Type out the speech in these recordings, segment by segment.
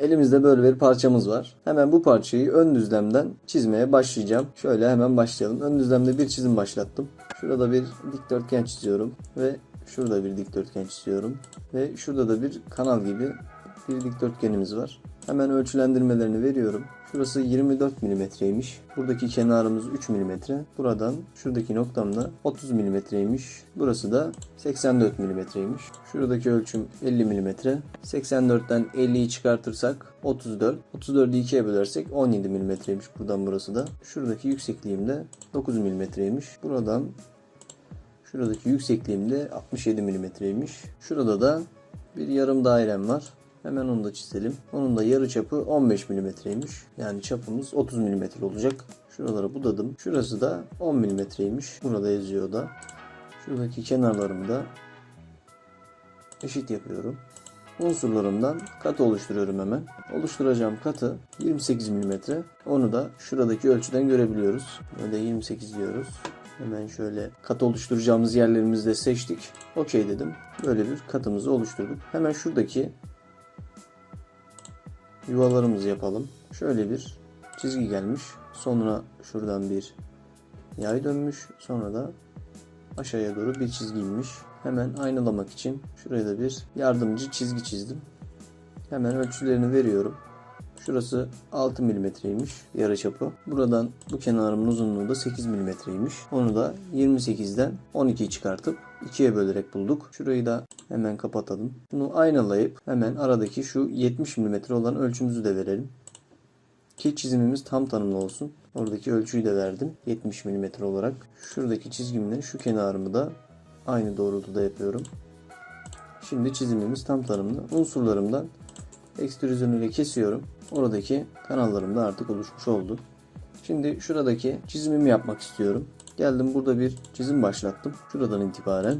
Elimizde böyle bir parçamız var. Hemen bu parçayı ön düzlemden çizmeye başlayacağım. Şöyle hemen başlayalım. Ön düzlemde bir çizim başlattım. Şurada bir dikdörtgen çiziyorum ve şurada bir dikdörtgen çiziyorum ve şurada da bir kanal gibi bir dikdörtgenimiz var. Hemen ölçülendirmelerini veriyorum. Şurası 24 milimetreymiş. Buradaki kenarımız 3 milimetre. Buradan şuradaki noktamda 30 milimetreymiş. Burası da 84 milimetreymiş. Şuradaki ölçüm 50 milimetre. 84'ten 50'yi çıkartırsak 34. 34'ü 2'ye bölersek 17 milimetreymiş buradan burası da. Şuradaki yüksekliğim de 9 milimetreymiş. Buradan Şuradaki yüksekliğim de 67 milimetreymiş. Şurada da bir yarım dairem var. Hemen onu da çizelim. Onun da yarı çapı 15 milimetreymiş. Yani çapımız 30 milimetre olacak. Şuraları budadım. Şurası da 10 milimetreymiş. Burada yazıyor da. Şuradaki kenarlarımı da eşit yapıyorum. Unsurlarımdan katı oluşturuyorum hemen. Oluşturacağım katı 28 mm. Onu da şuradaki ölçüden görebiliyoruz. Böyle 28 diyoruz. Hemen şöyle kat oluşturacağımız yerlerimizi de seçtik. Okey dedim. Böyle bir katımızı oluşturduk. Hemen şuradaki yuvalarımızı yapalım. Şöyle bir çizgi gelmiş. Sonra şuradan bir yay dönmüş. Sonra da aşağıya doğru bir çizgi inmiş. Hemen aynalamak için şuraya da bir yardımcı çizgi çizdim. Hemen ölçülerini veriyorum. Şurası 6 milimetreymiş yarıçapı. Buradan bu kenarımın uzunluğu da 8 milimetreymiş. Onu da 28'den 12'yi çıkartıp 2'ye bölerek bulduk. Şurayı da hemen kapatalım. Bunu aynalayıp hemen aradaki şu 70 milimetre olan ölçümüzü de verelim. Ki çizimimiz tam tanımlı olsun. Oradaki ölçüyü de verdim. 70 milimetre olarak. Şuradaki çizgimle şu kenarımı da aynı doğrultuda yapıyorum. Şimdi çizimimiz tam tanımlı. Unsurlarımdan ekstrüzyon ile kesiyorum. Oradaki kanallarım da artık oluşmuş oldu. Şimdi şuradaki çizimimi yapmak istiyorum. Geldim burada bir çizim başlattım. Şuradan itibaren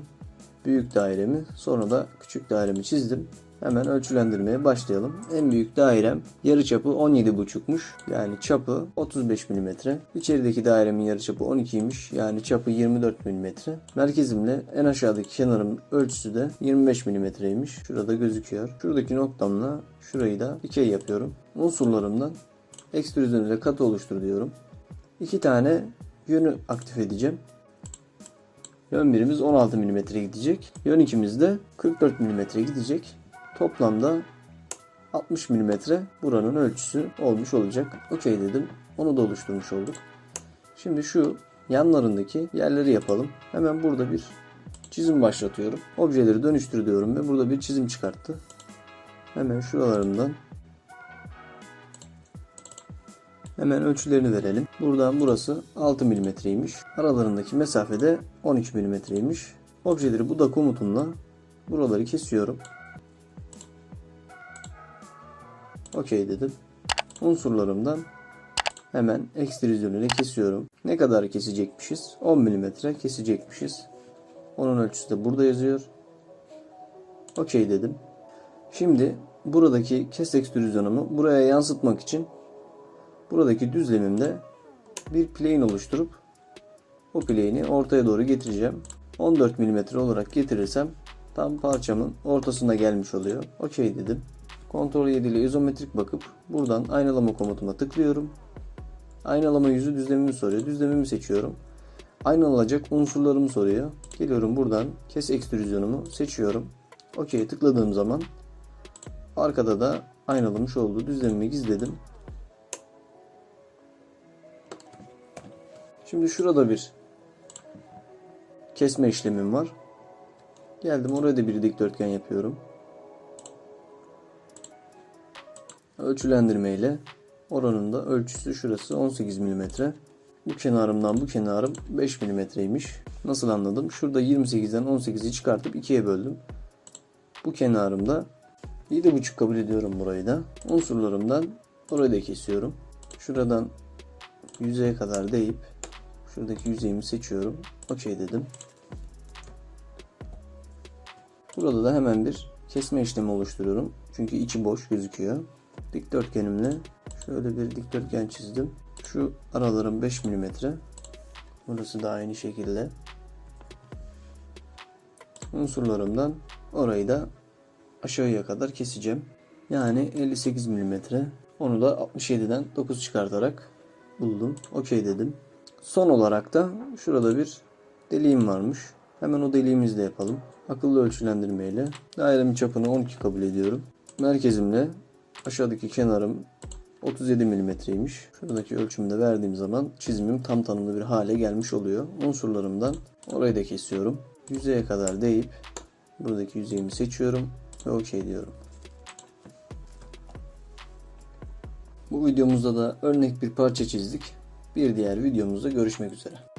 büyük dairemi sonra da küçük dairemi çizdim. Hemen ölçülendirmeye başlayalım. En büyük dairem yarıçapı 17,5'muş. Yani çapı 35 mm. İçerideki dairemin yarıçapı 12'ymiş. Yani çapı 24 mm. Merkezimle en aşağıdaki kenarın ölçüsü de 25 mm'ymiş. Şurada gözüküyor. Şuradaki noktamla şurayı da dikey yapıyorum. Unsurlarımdan ekstrüzyon ile katı oluştur diyorum. İki tane yönü aktif edeceğim. Yön birimiz 16 mm gidecek. Yön ikimiz de 44 mm gidecek. Toplamda 60 mm buranın ölçüsü olmuş olacak. Okey dedim. Onu da oluşturmuş olduk. Şimdi şu yanlarındaki yerleri yapalım. Hemen burada bir çizim başlatıyorum. Objeleri dönüştür diyorum ve burada bir çizim çıkarttı. Hemen şuralarından Hemen ölçülerini verelim. Buradan burası 6 milimetreymiş. Aralarındaki mesafe de 13 milimetreymiş. Objeleri bu da komutumla buraları kesiyorum. Okey dedim. Unsurlarımdan hemen ekstrüzyon ile kesiyorum. Ne kadar kesecekmişiz? 10 milimetre kesecekmişiz. Onun ölçüsü de burada yazıyor. Okey dedim. Şimdi buradaki kes ekstrüzyonumu buraya yansıtmak için buradaki düzlemimde bir plane oluşturup o plane'i ortaya doğru getireceğim. 14 mm olarak getirirsem tam parçamın ortasına gelmiş oluyor. Okey dedim. Ctrl 7 ile izometrik bakıp buradan aynalama komutuma tıklıyorum. Aynalama yüzü düzlemimi soruyor. Düzlemimi seçiyorum. Aynalanacak unsurlarımı soruyor. Geliyorum buradan kes ekstrüzyonumu seçiyorum. Okey tıkladığım zaman arkada da aynalamış olduğu düzlemimi gizledim. Şimdi şurada bir kesme işlemim var. Geldim oraya da bir dikdörtgen yapıyorum. Ölçülendirme ile oranın ölçüsü şurası 18 mm. Bu kenarımdan bu kenarım 5 mm'ymiş. Nasıl anladım? Şurada 28'den 18'i çıkartıp 2'ye böldüm. Bu kenarımda 7,5 kabul ediyorum burayı da. Unsurlarımdan orayı da kesiyorum. Şuradan yüzeye kadar deyip şuradaki yüzeyimi seçiyorum. Okey dedim. Burada da hemen bir kesme işlemi oluşturuyorum. Çünkü içi boş gözüküyor. Dikdörtgenimle şöyle bir dikdörtgen çizdim. Şu aralarım 5 mm. Burası da aynı şekilde. Unsurlarımdan orayı da aşağıya kadar keseceğim. Yani 58 mm. Onu da 67'den 9 çıkartarak buldum. Okey dedim. Son olarak da şurada bir deliğim varmış. Hemen o deliğimizi de yapalım. Akıllı ölçülendirmeyle dairemin çapını 12 kabul ediyorum. Merkezimle aşağıdaki kenarım 37 milimetreymiş. Şuradaki ölçümü de verdiğim zaman çizimim tam tanımlı bir hale gelmiş oluyor. Unsurlarımdan orayı da kesiyorum. Yüzeye kadar deyip buradaki yüzeyimi seçiyorum ve okey diyorum. Bu videomuzda da örnek bir parça çizdik. Bir diğer videomuzda görüşmek üzere.